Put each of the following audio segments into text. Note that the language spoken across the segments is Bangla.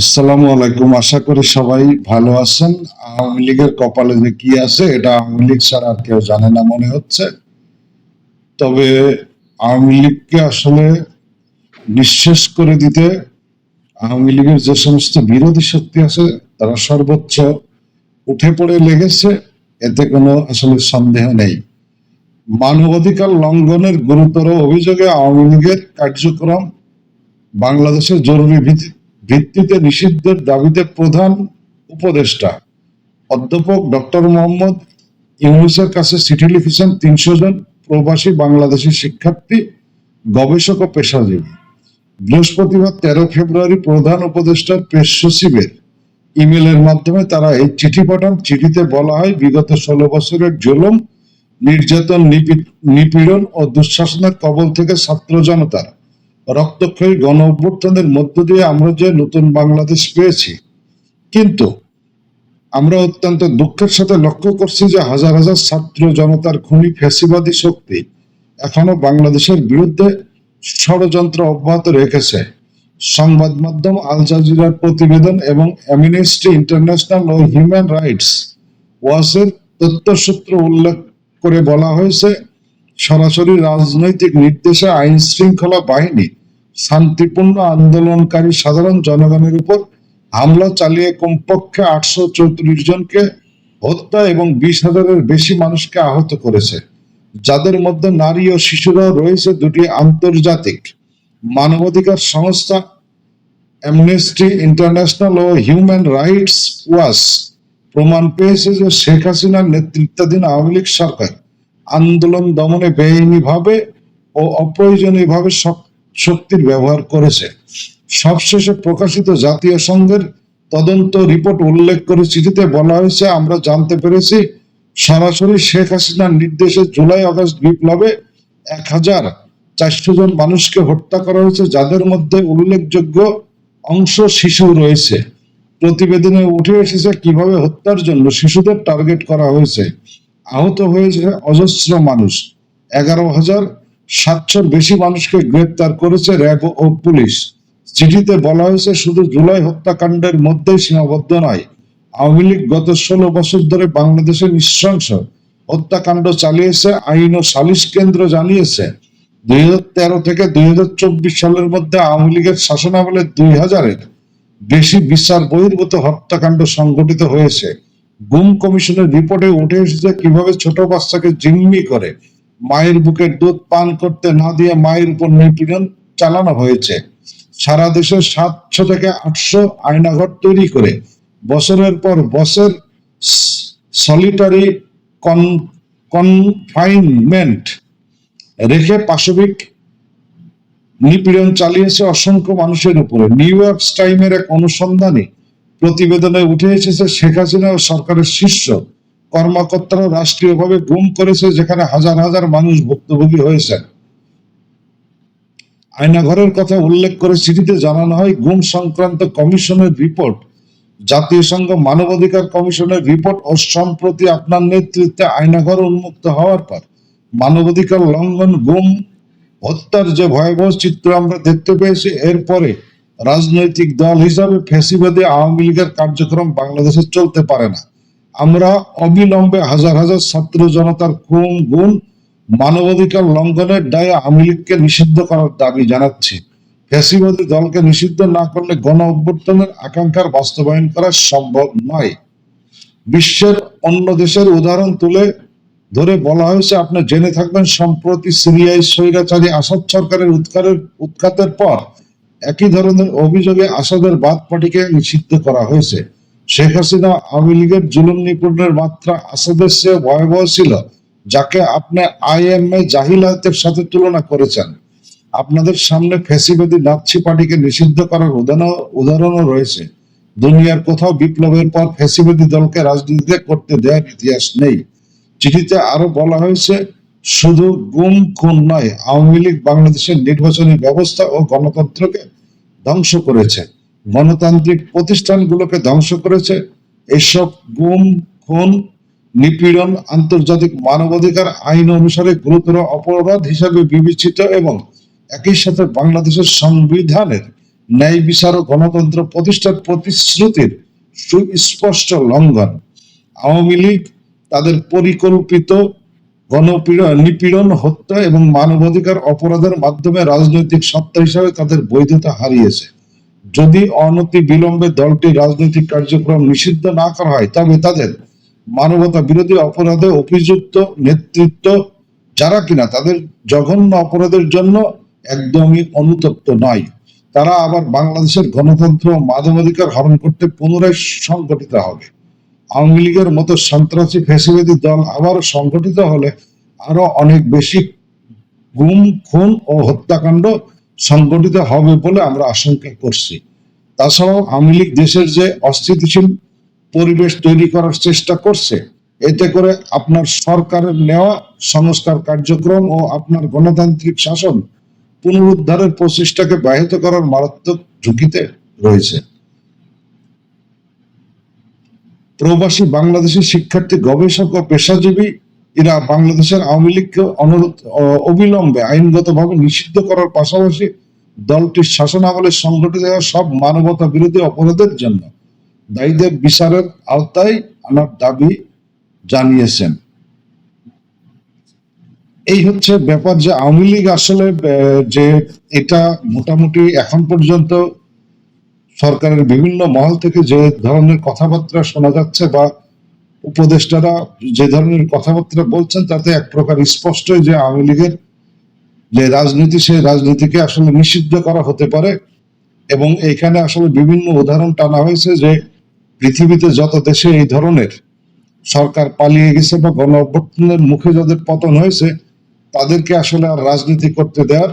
আসসালামু আলাইকুম। আশা করি সবাই ভালো আছেন। আওয়ামী লীগের কপালে যে কি আছে, এটা আওয়ামী লীগ ছাড়া আর কেউ জানে না, মনে হচ্ছে। তবে আওয়ামী লীগকে আসলে নিঃশেষ করে দিতে আওয়ামী লীগের যে সমস্ত বিরোধী শক্তি আছে, তারা সর্বোচ্চ উঠে পড়ে লেগেছে। এতে কোনো আসলে সন্দেহ নেই। মানবাধিকার লঙ্ঘনের গুরুতর অভিযোগে আওয়ামী লীগের কার্যক্রম বাংলাদেশের জরুরি ভিত্তি- ভিত্তিতে নিষিদ্ধের দাবিতে প্রধান উপদেষ্টা অধ্যাপক ডক্টর মোহাম্মদ ইউনুসের কাছে চিঠি লিখেছেন তিনশো জন প্রবাসী বাংলাদেশি শিক্ষার্থী, গবেষক ও পেশাজীবী। বৃহস্পতিবার তেরো ফেব্রুয়ারি প্রধান উপদেষ্টার প্রেস সচিবের ইমেলের মাধ্যমে তারা এই চিঠি পাঠান। চিঠিতে বলা হয়, বিগত ষোলো বছরের জুলুম, নির্যাতন, নিপি- নিপীড়ন ও দুঃশাসনের কবল থেকে ছাত্র জনতার রক্তক্ষয়ী গণ অভ্যুত্থানের মধ্য দিয়ে আমরা যে নতুন বাংলাদেশ পেয়েছি। কিন্তু আমরা অত্যন্ত দুঃখের সাথে লক্ষ্য করছি যে হাজার হাজার ছাত্র জনতার খুনি ফ্যাসিবাদী শক্তি এখনও বাংলাদেশের বিরুদ্ধে ষড়যন্ত্র অব্যাহত রেখেছে। সংবাদ মাধ্যম আল জাজিরার প্রতিবেদন এবং অ্যামনেস্টি ইন্টারন্যাশনাল ও হিউম্যান রাইটস ওয়াসের তথ্যসূত্র উল্লেখ করে বলা হয়েছে, সরাসরি রাজনৈতিক নির্দেশে আইন শৃঙ্খলা বাহিনী শান্তিপূর্ণ আন্দোলনকারী সাধারণ জনগণের উপর হামলা চালিয়ে কমপক্ষে আটশো চৌত্রিশ জনকে হত্যা এবং বিশ হাজারের বেশি মানুষকে আহত করেছে। যাদের মধ্যে নারী ও শিশুরাও রয়েছে দুটি আন্তর্জাতিক মানবাধিকার সংস্থা অ্যামনেস্টি ইন্টারন্যাশনাল ও হিউম্যান রাইটস ওয়াচ প্রমাণ পেয়েছে যে শেখ হাসিনার নেতৃত্বাধীন আওয়ামী লীগ সরকার আন্দোলন দমনে বেআইনিভাবে ও অপ্রয়োজনীয়ভাবে শক- শক্তির ব্যবহার করেছে। সবশেষে প্রকাশিত জাতীয় সংঘের তদন্ত রিপোর্ট উল্লেখ করে চিঠিতে বলা হয়েছে, আমরা জানতে পেরেছি, সরাসরি শেখ হাসিনার নির্দেশে জুলাই আগস্ট বিপ্লবে এক হাজার চারশো জন মানুষকে হত্যা করা হয়েছে, যাদের মধ্যে উল্লেখযোগ্য অংশ শিশু রয়েছে। প্রতিবেদনে উঠে এসেছে কীভাবে হত্যার জন্য শিশুদের টার্গেট করা হয়েছে। আহত হয়েছে অজস্র মানুষ, এগারো হাজার সাতশোর বেশি মানুষকে গ্রেপ্তার করেছে র্যাব ও পুলিশ। চিঠিতে বলা হয়েছে, শুধু জুলাই হত্যাকাণ্ডের মধ্যেই সীমাবদ্ধ নয়, আওয়ামী লীগ গত ষোলো বছর ধরে বাংলাদেশে নৃশংস হত্যাকাণ্ড চালিয়েছে, আইন ও সালিশ কেন্দ্র জানিয়েছে। দুই হাজার তেরো থেকে দুই হাজার চব্বিশ সালের মধ্যে আওয়ামী লীগের শাসনামলে দুই হাজারের বেশি বিচার বহির্ভূত হত্যাকাণ্ড সংঘটিত হয়েছে। গুম কমিশনের রিপোর্টে উঠে এসেছে কীভাবে ছোট বাচ্চাকে জিম্মি করে মায়ের বুকের দুধ পান করতে না দিয়ে মায়ের উপর নিপীড়ন চালানো হয়েছে। সারা দেশে সাতশো থেকে আটশো আয়নাঘর তৈরি করে বছরের পর বছর সলিটারি কনফাইনমেন্ট রেখে পাশবিক নিপীড়ন চালিয়েছে অসংখ্য মানুষের উপরে। নিউ ইয়র্ক টাইমের এক অনুসন্ধানে প্রতিবেদনে উঠে এসেছে, শেখ হাসিনা ও সরকারের শীর্ষ কর্মকর্তারা রাষ্ট্রীয়ভাবে গুম করেছে যেখানে হাজার হাজার মানুষ ভুক্তভোগী হয়েছেন আয়নাঘরের কথা উল্লেখ করে চিঠিতে জানানো হয়, গুম সংক্রান্ত কমিশনের রিপোর্ট, জাতীয় সংঘ মানবাধিকার কমিশনের রিপোর্ট ও সম্প্রতি আপনার নেতৃত্বে আয়নাঘর উন্মুক্ত হওয়ার পর মানবাধিকার লঙ্ঘন, গুম, হত্যার যে ভয়াবহ চিত্র আমরা দেখতে পেয়েছি এরপরে রাজনৈতিক দল হিসাবে ফ্যাসিবাদী আওয়ামী লীগের কার্যক্রম বাংলাদেশে চলতে পারে না। আমরা অবিলম্বে হাজার হাজার ছাত্র জনতার খুন, গুণ, মানবাধিকার লঙ্ঘনের দায়ে আওয়ামী লীগকে নিষিদ্ধ করার দাবি জানাচ্ছি। ফ্যাসিবাদী দলকে নিষিদ্ধ না করলে গণ অভ্যর্থনের আকাঙ্ক্ষার বাস্তবায়ন করা সম্ভব নয়। বিশ্বের অন্য দেশের উদাহরণ তুলে ধরে বলা হয়েছে, আপনি জেনে থাকবেন, সম্প্রতি সিরিয়ায় স্বৈরাচারী আসাদ সরকারের উৎকারের উৎখাতের পর একই ধরনের অভিযোগে আসাদের বাদ পার্টিকে নিষিদ্ধ করা হয়েছে। শেখ হাসিনা আওয়ামী লীগের জুলুম নিপুণের মাত্রা আসাদের চেয়ে ভয়াবহ ছিল, যাকে আপনি আইএমএ জাহিলাতের সাথে তুলনা করেছেন। আপনাদের সামনে ফ্যাসিবাদী নাৎসি পার্টিকে নিষিদ্ধ করার উদাহরণ, উদাহরণও রয়েছে। দুনিয়ার কোথাও বিপ্লবের পর ফ্যাসিবাদী দলকে রাজনীতিতে করতে দেওয়ার ইতিহাস নেই। চিঠিতে আরও বলা হয়েছে, শুধু গুম খুন নয়, আওয়ামী লীগ বাংলাদেশের নির্বাচনী ব্যবস্থা ও গণতন্ত্রকে ধ্বংস করেছে। গণতান্ত্রিক প্রতিষ্ঠানগুলোকে ধ্বংস করেছে। এসব গুম, খুন, নিপীড়ন, আন্তর্জাতিক মানবাধিকার আইন অনুসারে গুরুতর অপরাধ হিসাবে বিবেচিত এবং একই সাথে বাংলাদেশের সংবিধানের ন্যায় বিচার ও গণতন্ত্র প্রতিষ্ঠার প্রতিশ্রুতির সুস্পষ্ট লঙ্ঘন। আওয়ামী লীগ তাদের পরিকল্পিত গণপীড়ন নিপীড়ন, হত্যা এবং মানবাধিকার অপরাধের মাধ্যমে রাজনৈতিক সত্তা হিসাবে তাদের বৈধতা হারিয়েছে। যদি অনতি বিলম্বে দলটি রাজনৈতিক কার্যক্রম নিষিদ্ধ না করা হয়, তবে তাদের মানবতা বিরোধী অপরাধে অভিযুক্ত নেতৃত্ব যারা কিনা তাদের জঘন্য অপরাধের জন্য একদমই অনুতপ্ত নয়। তারা আবার বাংলাদেশের গণতন্ত্র মানবাধিকার হরণ করতে পুনরায় সংগঠিত হবে। আওয়ামী লীগের মতো সন্ত্রাসী ফেসিবাদী দল আবার সংগঠিত হলে আরও অনেক বেশি গুম, খুন ও হত্যাকাণ্ড সংগঠিত হবে বলে আমরা আশঙ্কা করছি। তাছাড়াও আওয়ামী লীগ দেশের যে অস্থিতিশীল পরিবেশ তৈরি করার চেষ্টা করছে, এতে করে আপনার সরকারের নেওয়া সংস্কার কার্যক্রম ও আপনার গণতান্ত্রিক শাসন পুনরুদ্ধারের প্রচেষ্টাকে ব্যাহত করার মারাত্মক ঝুঁকিতে রয়েছে। প্রবাসী বাংলাদেশের শিক্ষার্থী, গবেষক ও পেশাজীবী এরা বাংলাদেশের আওয়ামী লীগকে অনুরোধ অবিলম্বে আইনগতভাবে নিষিদ্ধ করার পাশাপাশি দলটির শাসনামলে সংঘটিত হওয়া সব মানবতা বিরোধী অপরাধের জন্য দায়ীদের বিচারের আওতায় আনার দাবি জানিয়েছেন। এই হচ্ছে ব্যাপার যে আওয়ামী লীগ আসলে যে এটা মোটামুটি এখন পর্যন্ত সরকারের বিভিন্ন মহল থেকে যে ধরনের কথাবার্তা শোনা যাচ্ছে বা উপদেষ্টারা যে ধরনের কথাবার্তা বলছেন, তাতে এক প্রকার স্পষ্টই যে আওয়ামী লীগের যে রাজনীতি সেই রাজনীতিকে আসলে নিষিদ্ধ করা হতে পারে এবং এখানে আসলে বিভিন্ন উদাহরণ টানা হয়েছে যে পৃথিবীতে যত দেশে এই ধরনের সরকার পালিয়ে গেছে বা গণ অভ্যুত্থানের মুখে যাদের পতন হয়েছে, তাদেরকে আসলে আর রাজনীতি করতে দেওয়ার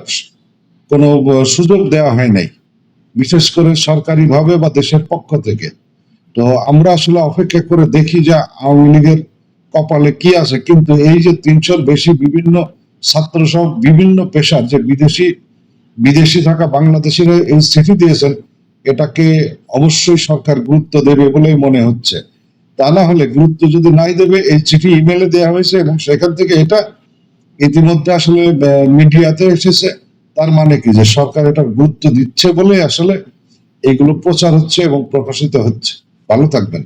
কোনো সুযোগ দেওয়া হয় নাই। বিশেষ করে সরকারিভাবে বা দেশের পক্ষ থেকে। তো আমরা আসলে অপেক্ষা করে দেখি যে আওয়ামী লীগের কপালে কি আছে। কিন্তু এই যে তিনশোর বেশি বিভিন্ন ছাত্র সহ বিভিন্ন পেশার যে বিদেশি বিদেশি থাকা বাংলাদেশিরা এই চিঠি দিয়েছেন, এটাকে অবশ্যই সরকার গুরুত্ব দেবে বলেই মনে হচ্ছে। তা না হলে গুরুত্ব যদি নাই দেবে, এই চিঠি ইমেলে দেওয়া হয়েছে এবং সেখান থেকে এটা ইতিমধ্যে আসলে মিডিয়াতে এসেছে। তার মানে কি যে সরকার এটা গুরুত্ব দিচ্ছে বলে আসলে এগুলো প্রচার হচ্ছে এবং প্রকাশিত হচ্ছে। ভালো থাকবেন।